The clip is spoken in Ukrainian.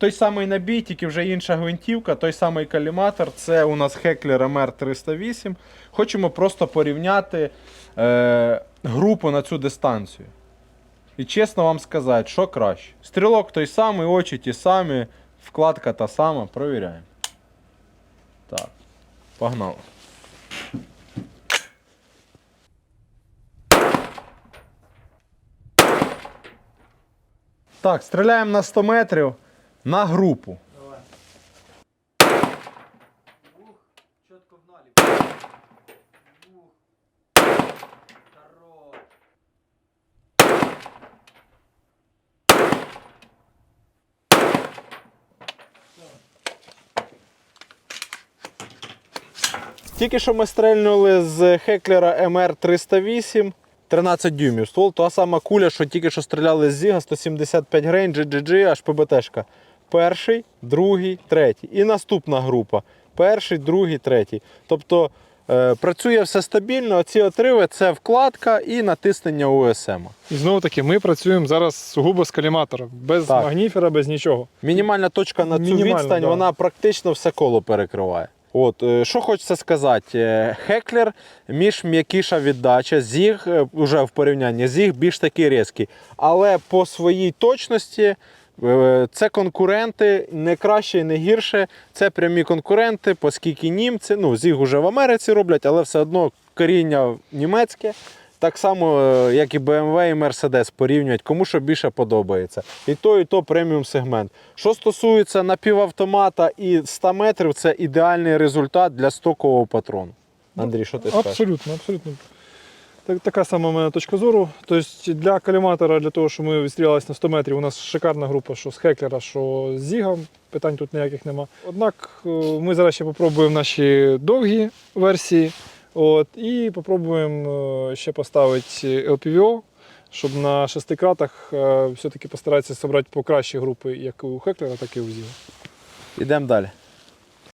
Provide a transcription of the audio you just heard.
той самий набій, тільки вже інша гвинтівка, той самий каліматор. Це у нас Heckler MR308. Хочемо просто порівняти е, групу на цю дистанцію. І чесно вам сказати, що краще. Стрілок той самий, очі ті самі, вкладка та сама. Провіряємо. Так, погнали. Так, стріляємо на 100 метрів на групу. Тільки що ми стрельнули з Хеклера MR308 13 дюймів. Ствол та сама куля, що тільки що стріляли з Зіга 175 грейн, GGG, аж ПБТшка. Перший, другий, третій. І наступна група. Перший, другий, третій. Тобто е, працює все стабільно. Ці отриви це вкладка і натиснення УСМ. І знову таки, ми працюємо зараз сугубо з каліматора, без Так. магніфера, без нічого. Мінімальна точка на цю Мінімальна, відстань, да. вона практично все коло перекриває. От, е, що хочеться сказати, Е, Хеклер між м'якіша віддача, зіг е, вже в порівнянні, зіг більш такий різкий. Але по своїй точності це конкуренти не краще і не гірше. Це прямі конкуренти, оскільки німці, ну, зіг уже в Америці роблять, але все одно коріння німецьке. Так само, е, як і BMW і Mercedes порівнюють, кому що більше подобається. І то, і то преміум сегмент. Що стосується напівавтомата і 100 метрів, це ідеальний результат для стокового патрону. Андрій, що ти скажеш? Абсолютно, абсолютно. Так, така сама в мене точка зору. Тобто для каліматора, для того, щоб ми відстрілялися на 100 метрів, у нас шикарна група, що з Хеклера, що з Зіга. Питань тут ніяких нема. Однак е, ми зараз ще попробуємо наші довгі версії. От, і попробуємо е, ще поставити LPVO, щоб на шестикратах е, все-таки постаратися зібрати по кращі групи, як у Хеклера, так і у Зіга. Ідемо далі.